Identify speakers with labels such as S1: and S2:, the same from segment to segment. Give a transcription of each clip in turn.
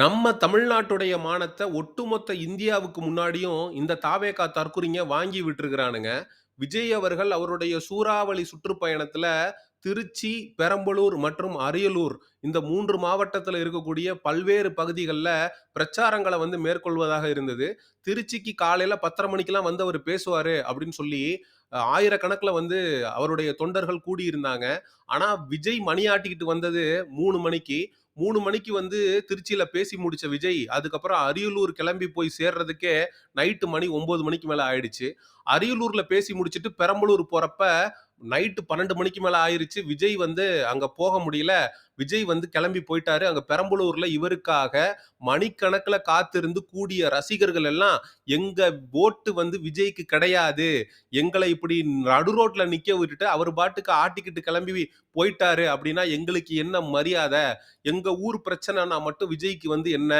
S1: நம்ம தமிழ்நாட்டுடைய மானத்த ஒட்டுமொத்த இந்தியாவுக்கு முன்னாடியும் இந்த தாவேகா தற்குறிங்க வாங்கி விட்டுருக்கிறானுங்க. விஜய் அவர்கள் அவருடைய சூறாவளி சுற்றுப்பயணத்துல திருச்சி, பெரம்பலூர் மற்றும் அரியலூர் இந்த மூன்று மாவட்டத்தில் இருக்கக்கூடிய பல்வேறு பகுதிகளில் பிரச்சாரங்களை வந்து மேற்கொள்வதாக இருந்தது. திருச்சிக்கு காலையில் பத்தரை மணிக்கெல்லாம் வந்து அவர் பேசுவார் அப்படின்னு சொல்லி, ஆயிரக்கணக்கில் வந்து அவருடைய தொண்டர்கள் கூடியிருந்தாங்க. ஆனால் விஜய் மணி ஆட்டிக்கிட்டு வந்தது மூணு மணிக்கு. மூணு மணிக்கு வந்து திருச்சியில பேசி முடிச்ச விஜய், அதுக்கப்புறம் அரியலூர் கிளம்பி போய் சேர்றதுக்கே நைட்டு மணி ஒன்பது மணிக்கு மேல ஆயிடுச்சு. அரியலூர்ல பேசி முடிச்சுட்டு பெரம்பலூர் போறப்ப நைட்டு 12 மணிக்கு மேலே ஆயிருச்சு. விஜய் வந்து அங்கே போக முடியல. விஜய் வந்து கிளம்பி போயிட்டாரு. அங்கே பெரம்பலூரில் இவருக்காக மணிக்கணக்கில் காத்திருந்து கூடிய ரசிகர்கள் எல்லாம், எங்கள் ஓட்டு வந்து விஜய்க்கு கிடையாது. எங்களை இப்படி நடு ரோட்டில் நிற்க விட்டுட்டு, அவர் பாட்டுக்கு ஆட்டிக்கிட்டு கிளம்பி போயிட்டாரு அப்படின்னா, எங்களுக்கு என்ன மரியாதை எங்கள் ஊர் பிரச்சனைனா மட்டும் விஜய்க்கு வந்து என்ன?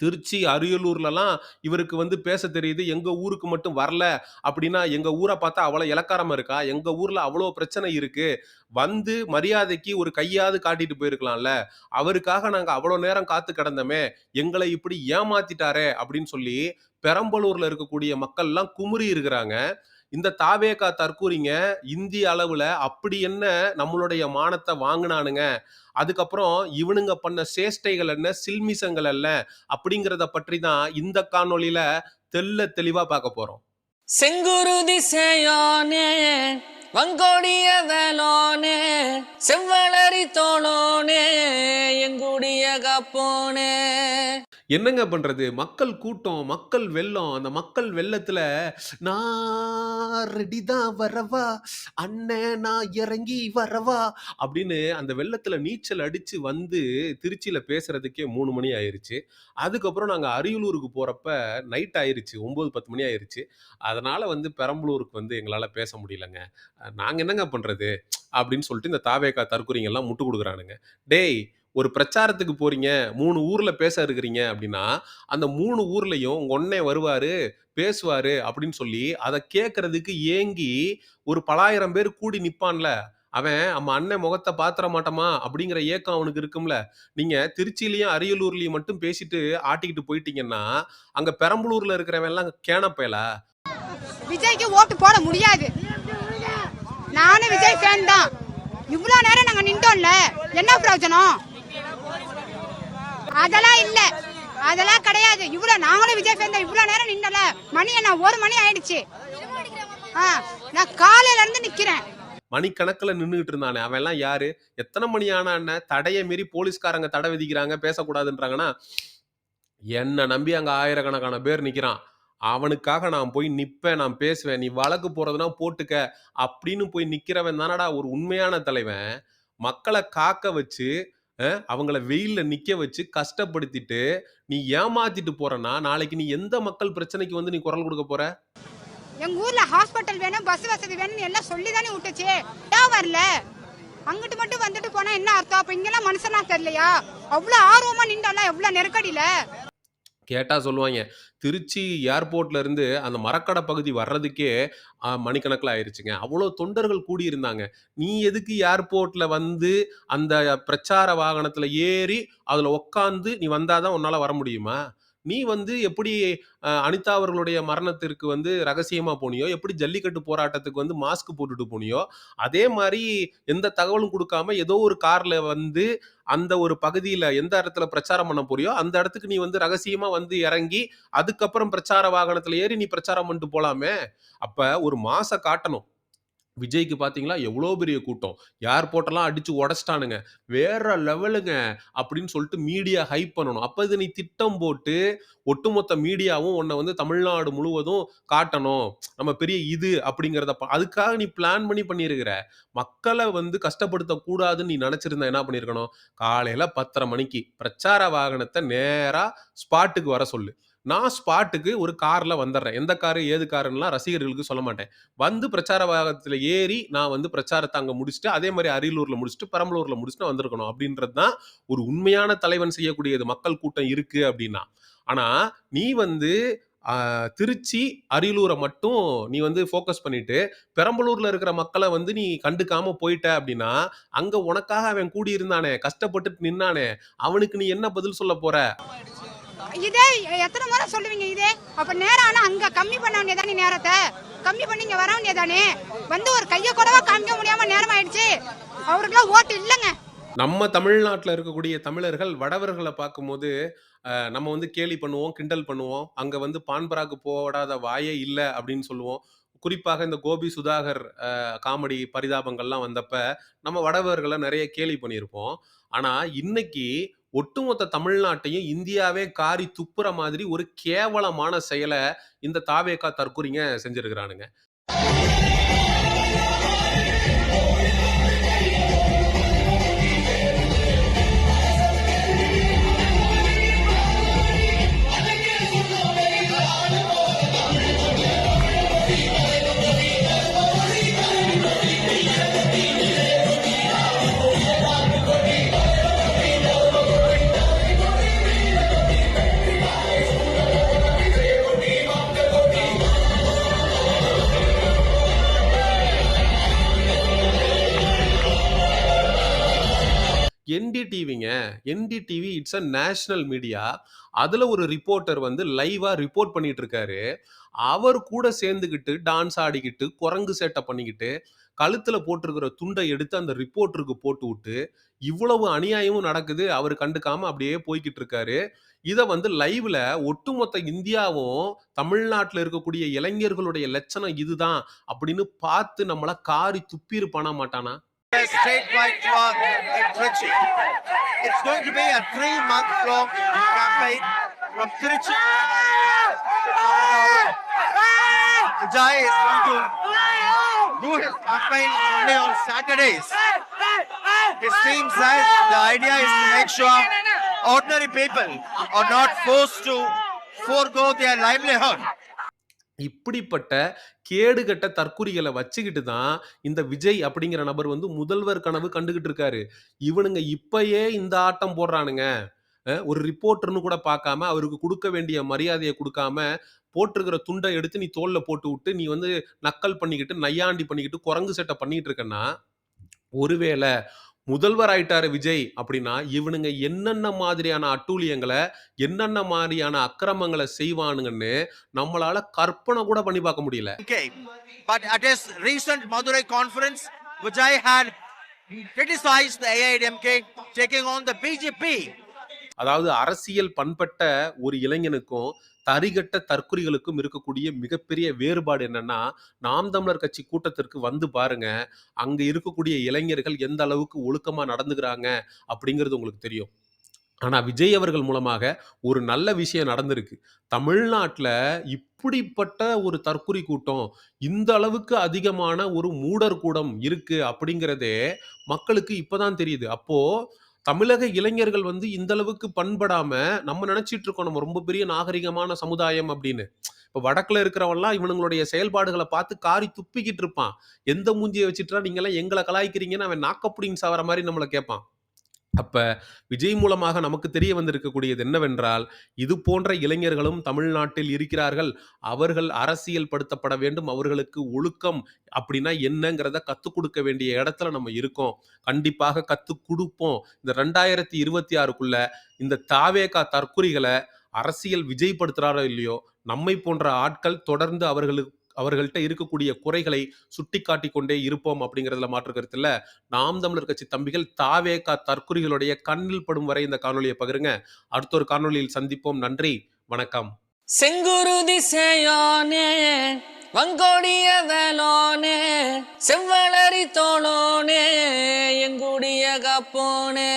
S1: திருச்சி, அரியலூர்லலாம் இவருக்கு வந்து பேச தெரியுது. எங்க ஊருக்கு மட்டும் வரல அப்படின்னா, எங்க ஊரை பார்த்தா அவ்வளோ இளக்காரமா இருக்கா? எங்க ஊர்ல அவ்வளோ பிரச்சனை இருக்கு. வந்து மரியாதைக்கு ஒரு கையாவது காட்டிட்டு போயிருக்கலாம்ல. அவருக்காக நாங்க அவ்வளோ நேரம் காத்து கிடந்தோமே. எங்களை இப்படி ஏமாத்திட்டாரே அப்படின்னு சொல்லி, பெரம்பலூர்ல இருக்கக்கூடிய மக்கள்லாம் குமுறி இருக்கிறாங்க. இந்த தாவேகா தற்கூறிங்க இந்திய அளவுல அப்படி என்ன நம்மளுடைய மானத்தை வாங்கினானுங்க அதுக்கப்புறம் இவனுங்க பண்ண சேஷ்டைகள் என்ன? சில்மிஷங்கள் அல்ல அப்படிங்கிறத பற்றி தான் இந்த காணொலியில தெல்ல தெளிவா பார்க்க போறோம்.
S2: செங்குருதி சேயோனே வங்கோடிய வேலோனே செவ்வளரி தோளோனே எங்குடிய கப்போனே
S1: என்னங்க பண்றது? மக்கள் கூட்டம், மக்கள் வெள்ளம். அந்த மக்கள் வெள்ளத்துல, "நான் ரெடி தான் வரவா? அண்ணன் நான் இறங்கி வரவா?" அப்படின்னு அந்த வெள்ளத்துல நீச்சல் அடிச்சு வந்து திருச்சியில பேசுறதுக்கே மூணு மணி ஆயிருச்சு. அதுக்கப்புறம் நாங்க அரியலூருக்கு போறப்ப நைட் ஆயிருச்சு. 9, 10 மணி ஆயிருச்சு. அதனால வந்து பெரம்பலூருக்கு வந்து எங்களால பேச முடியலங்க. நாங்கள் நாங்க என்னங்க பண்றது? அப்படின்னு சொல்லிட்டு இந்த தாவேகா தற்கொலைங்கெல்லாம் முட்டு கொடுக்குறானுங்க டேய்! ஒரு பிரச்சாரத்துக்கு போறீங்க. மூணு ஊர்ல பேச இருக்கிறீங்க அப்படின்னா, அந்த மூணு ஊர்லயும் உங்க ஒன்னே வருவாரு, பேசுவாரு அப்படின்னு சொல்லி, அதை கேட்கறதுக்கு ஏங்கி ஒரு பலாயிரம் பேர் கூடி நிப்பான்ல. அவன் நம்ம அண்ணன் முகத்தை பாத்திர மாட்டோமா? அப்படிங்கிற ஏக்கம் அவனுக்கு இருக்கும்ல. நீங்க திருச்சியிலயும், அரியலூர்லயும் மட்டும் பேசிட்டு ஆட்டிக்கிட்டு போயிட்டீங்கன்னா, அங்க பெரம்பலூர்ல இருக்கிறவன்லாம் எல்லாம் பயலா?
S3: விஜய்க்கு ஓட்டு போட முடியாது நானும் விஜய் ஃபேன் தான் இவ்வளவு நேரம் நாங்க நின்றோம்ல என்ன பிரயோஜனம் அதெல்லாம் இல்ல அதெல்லாம் கிடையாது இவ்வளோ நாங்களும் விஜய் ஃபேன் இவ்வளவு இவ்வளோ நேரம் நின்றல மணி என்ன ஒரு மணி ஆயிடுச்சு நான் காலையில இருந்து நிக்கிறேன்
S1: மணிக்கணக்கில் நின்றுகிட்டு இருந்தானே எல்லாம் யாரு? எத்தனை மணி ஆனா என்ன? தடையை மீறி போலீஸ்காரங்க தடை விதிக்கிறாங்க, பேசக்கூடாதுன்றாங்கன்னா, என்ன நம்பி அங்கே ஆயிரக்கணக்கான பேர் நிற்கிறான் அவனுக்காக நான் போய் நிற்பேன் நான் பேசுவேன். நீ வழக்கு போகிறதுனா போட்டுக்க அப்படின்னு போய் நிற்கிறவன் தானடா ஒரு உண்மையான தலைவன். மக்களை காக்க வச்சு, அவங்கள வெயிலில் நிற்க வச்சு கஷ்டப்படுத்திட்டு, நீ ஏமாத்திட்டு போறனா நாளைக்கு நீ எந்த மக்கள் பிரச்சனைக்கு வந்து நீ குரல் கொடுக்க போற?
S3: எங்க ஊர்ல ஹாஸ்பிட்டல் வேணும் பஸ் வசதி வேணும்னு எல்லாம் சொல்லி தானே விட்டுச்சு. ஏன் வரல? அங்கிட்டு மட்டும் வந்துட்டு போனா என்ன அர்த்தம்? அப்ப இங்கெல்லாம் மனுஷனா தெரியலையா? அவ்வளவு ஆர்வமா நின்றாலாம் எவ்வளவு நெருக்கடியில?
S1: கேட்டால் சொல்லுவாங்க திருச்சி ஏர்போர்ட்லேருந்து அந்த மரக்கடை பகுதி வர்றதுக்கே மணிக்கணக்கில் ஆயிடுச்சுங்க அவ்வளோ தொண்டர்கள் கூடியிருந்தாங்க. நீ எதுக்கு ஏர்போர்ட்டில் வந்து அந்த பிரச்சார வாகனத்தில் ஏறி, அதில் உட்காந்து நீ வந்தால் தான் உன்னால் வர முடியுமா? நீ வந்து எப்படி அனிதா அவர்களுடைய மரணத்திற்கு வந்து ரகசியமா போனியோ, எப்படி ஜல்லிக்கட்டு போராட்டத்துக்கு வந்து மாஸ்க் போட்டுட்டு போனியோ, அதே மாதிரி எந்த தகவலும் கொடுக்காம ஏதோ ஒரு கார்ல வந்து அந்த ஒரு பகுதியில எந்த இடத்துல பிரச்சாரம் பண்ண போறியோ, அந்த இடத்துக்கு நீ வந்து ரகசியமா வந்து இறங்கி, அதுக்கப்புறம் பிரச்சார வாகனத்துல ஏறி நீ பிரச்சாரம் பண்ணிட்டு போலாமே! அப்ப ஒரு மாச காட்டணும். விஜய்க்கு பார்த்தீங்களா, எவ்வளோ பெரிய கூட்டம். ஏர்போர்ட்டெல்லாம் அடித்து உடச்சிட்டானுங்க வேற லெவலுங்க அப்படின்னு சொல்லிட்டு மீடியா ஹைப் பண்ணணும். அப்போ இது நீ திட்டம் போட்டு, ஒட்டுமொத்த மீடியாவும் உன்னை வந்து தமிழ்நாடு முழுவதும் காட்டணும். நம்ம பெரிய இது அப்படிங்கிறத அதுக்காக நீ பிளான் பண்ணி பண்ணியிருக்கிற. மக்களை வந்து கஷ்டப்படுத்தக்கூடாதுன்னு நீ நினச்சிருந்தா என்ன பண்ணியிருக்கணும்? காலையில் பத்தரை மணிக்கு பிரச்சார வாகனத்தை நேராக ஸ்பாட்டுக்கு வர சொல்லு. நான் ஸ்பாட்டுக்கு ஒரு காரில் வந்துடுறேன் எந்த காரு, ஏது காருன்னெலாம் ரசிகர்களுக்கு சொல்ல மாட்டேன். வந்து பிரச்சார வாகத்தில் ஏறி, நான் வந்து பிரச்சாரத்தை அங்கே முடிச்சுட்டு, அதே மாதிரி அரியலூரில் முடிச்சுட்டு, பெரம்பலூரில் முடிச்சுட்டு வந்திருக்கணும். அப்படின்றது தான் ஒரு உண்மையான தலைவன் செய்யக்கூடியது. மக்கள் கூட்டம் இருக்குது அப்படின்னா. ஆனால் நீ வந்து திருச்சி, அரியலூரை மட்டும் நீ வந்து ஃபோக்கஸ் பண்ணிட்டு, பெரம்பலூர்ல இருக்கிற மக்களை வந்து நீ கண்டுக்காம போயிட்ட அப்படின்னா அங்க உனக்காக அவன் கூடியிருந்தானே, கஷ்டப்பட்டுட்டு நின்னானே, அவனுக்கு நீ என்ன பதில் சொல்ல போற?
S3: இதே எத்தனை முறை சொல்லுவீங்க இதே அப்ப நேரம் ஆனா அங்க கம்மி பண்ண வேண்டியதானே நேரத்தை கம்மி பண்ணி இங்க வர வேண்டியதானே வந்து ஒரு கைய கூடவா காமிக்க முடியாம நேரம் ஆயிடுச்சு அவருக்குலாம் ஓட்டு இல்லைங்க
S1: நம்ம தமிழ்நாட்டில் இருக்கக்கூடிய தமிழர்கள் வடவர்களை பார்க்கும்போது, நம்ம வந்து கேலி பண்ணுவோம், கிண்டல் பண்ணுவோம். அங்கே வந்து பான்பராக்கு போடாத வாயே இல்லை அப்படின்னு சொல்லுவோம். குறிப்பாக இந்த கோபி சுதாகர் காமெடி பரிதாபங்கள்லாம் வந்தப்ப, நம்ம வடவர்களை நிறைய கேலி பண்ணியிருப்போம். ஆனால் இன்னைக்கு ஒட்டுமொத்த தமிழ்நாட்டையும் இந்தியாவே காரி துப்புற மாதிரி ஒரு கேவலமான செயலை இந்த தாவேக்கா தற்கூறிங்க செஞ்சிருக்கிறானுங்க. என்டிடிவிங்க. NDTV it's a national media. அதில் ஒரு ரிப்போர்ட்டர் வந்து லைவாக ரிப்போர்ட் பண்ணிட்டு இருக்காரு. அவர் கூட சேர்ந்துக்கிட்டு டான்ஸ் ஆடிக்கிட்டு, குரங்கு சேட்டை பண்ணிக்கிட்டு, கழுத்தில் போட்டிருக்கிற துண்டை எடுத்து அந்த ரிப்போர்ட்டருக்கு போட்டுவுட்டு, இவ்வளவு அநியாயமும் நடக்குது. அவர் கண்டுக்காம அப்படியே போய்க்கிட்டு இருக்காரு. இதை வந்து லைவ்ல ஒட்டுமொத்த இந்தியாவும், தமிழ்நாட்டில் இருக்கக்கூடிய இளைஞர்களுடைய லட்சணம் இதுதான் அப்படின்னு பார்த்து நம்மள காரி பண்ண மாட்டானா?
S4: A statewide tour in Trichy. It's going to be a three-month long campaign from Trichy. Vijay is going to do his campaign only on Saturdays. His team says the idea is to make sure ordinary people are not forced to forego their livelihood.
S1: இப்படிப்பட்ட கேடுகட்ட தற்குறிகளை வச்சுக்கிட்டு தான், இந்த விஜய் அப்படிங்கிற நபர் வந்து முதல்வர் கனவு கண்டுகிட்டு இருக்காரு. இவனுங்க இப்பயே இந்த ஆட்டம் போடுறானுங்க. ஒரு ரிப்போர்ட்டர்னு கூட பார்க்காம, அவருக்கு கொடுக்க வேண்டிய மரியாதையை கொடுக்காம போட்டிருக்கிற துண்டை எடுத்து நீ தோலில் போட்டு விட்டு நீ வந்து நக்கல் பண்ணிக்கிட்டு, நையாண்டி பண்ணிக்கிட்டு, குரங்கு சட்டை பண்ணிக்கிட்டு இருக்கன்னா, ஒருவேளை முதல்வர் ஆயிட்டாரு விஜய் அப்படின்னா, இவனுங்க என்னென்ன மாதிரியான அட்டூழியங்கள, என்னென்ன மாரியான அக்கிரமங்கள செய்வானுங்கன்னு நம்மளால கற்பனை கூட பண்ணி பார்க்க முடியல.
S4: But at his recent Madurai conference, Vijay had criticized the AIDMK taking on the BJP.
S1: அதாவது அரசியல் பண்பட்ட ஒரு இளைஞனுக்கும், தரிகட்ட தற்குறிகளுக்கும் இருக்கக்கூடிய மிகப்பெரிய வேறுபாடு என்னன்னா, நாம் தமிழர் கட்சி கூட்டத்திற்கு வந்து பாருங்க. அங்க இருக்கக்கூடிய இளைஞர்கள் எந்த அளவுக்கு ஒழுக்கமா நடந்துக்கிறாங்க அப்படிங்கிறது உங்களுக்கு தெரியும். ஆனா, விஜய் அவர்கள் மூலமாக ஒரு நல்ல விஷயம் நடந்திருக்கு. தமிழ்நாட்டுல இப்படிப்பட்ட ஒரு தற்குறி கூட்டம், இந்த அளவுக்கு அதிகமான ஒரு மூடர் கூடம் இருக்கு அப்படிங்கிறதே மக்களுக்கு இப்ப தான் தெரியுது. அப்போ தமிழக இளைஞர்கள் வந்து இந்த அளவுக்கு பண்படாம, நம்ம நினைச்சிட்டு இருக்கோம் நம்ம ரொம்ப பெரிய நாகரிகமான சமுதாயம் அப்படின்னு. இப்ப வடக்குல இருக்கிறவன்லாம் இவனுங்களுடைய செயல்பாடுகளை பார்த்து காரி துப்பிக்கிட்டு இருப்பான். எந்த மூஞ்சியை வச்சுட்டா நீங்க எல்லாம் எங்களை கலாய்க்கிறீங்கன்னு அவன் நாக்க புடிங்கி சாவற மாதிரி நம்மளை கேட்பான். அப்ப விஜய் மூலமாக நமக்கு தெரிய வந்திருக்கக்கூடியது என்னவென்றால், இது போன்ற இளைஞர்களும் தமிழ்நாட்டில் இருக்கிறார்கள். அவர்கள் அரசியல் படுத்தப்பட வேண்டும். அவர்களுக்கு ஒழுக்கம் அப்படின்னா என்னங்கிறத கத்துக் கொடுக்க வேண்டிய இடத்துல நம்ம இருக்கோம். கண்டிப்பாக கத்துக் கொடுப்போம் இந்த 2026க்குள்ள இந்த தாவேகா தற்கொலைகளை அரசியல் விஜய் படுத்துறாரோ இல்லையோ, நம்மை போன்ற ஆட்கள் தொடர்ந்து அவர்களுக்கு அவர்கள்ட்ட இருக்கக்கூடிய குறைகளை சுட்டிக்காட்டிக் கொண்டே இருப்போம் அப்படிங்கிறதுல மாற்று கருத்துல நாம் தமிழர் கட்சி தம்பிகள் தாவேகா தற்குறிகளுடைய கண்ணில் படும் வரை இந்த காணொலியை பகிருங்க. அடுத்த ஒரு காணொலியில் சந்திப்போம். நன்றி, வணக்கம்.
S2: செங்குரு சேயோனே வங்கோடிய வேலோனே செவ்வளரி தோளோனே எங்குடிய கப்போனே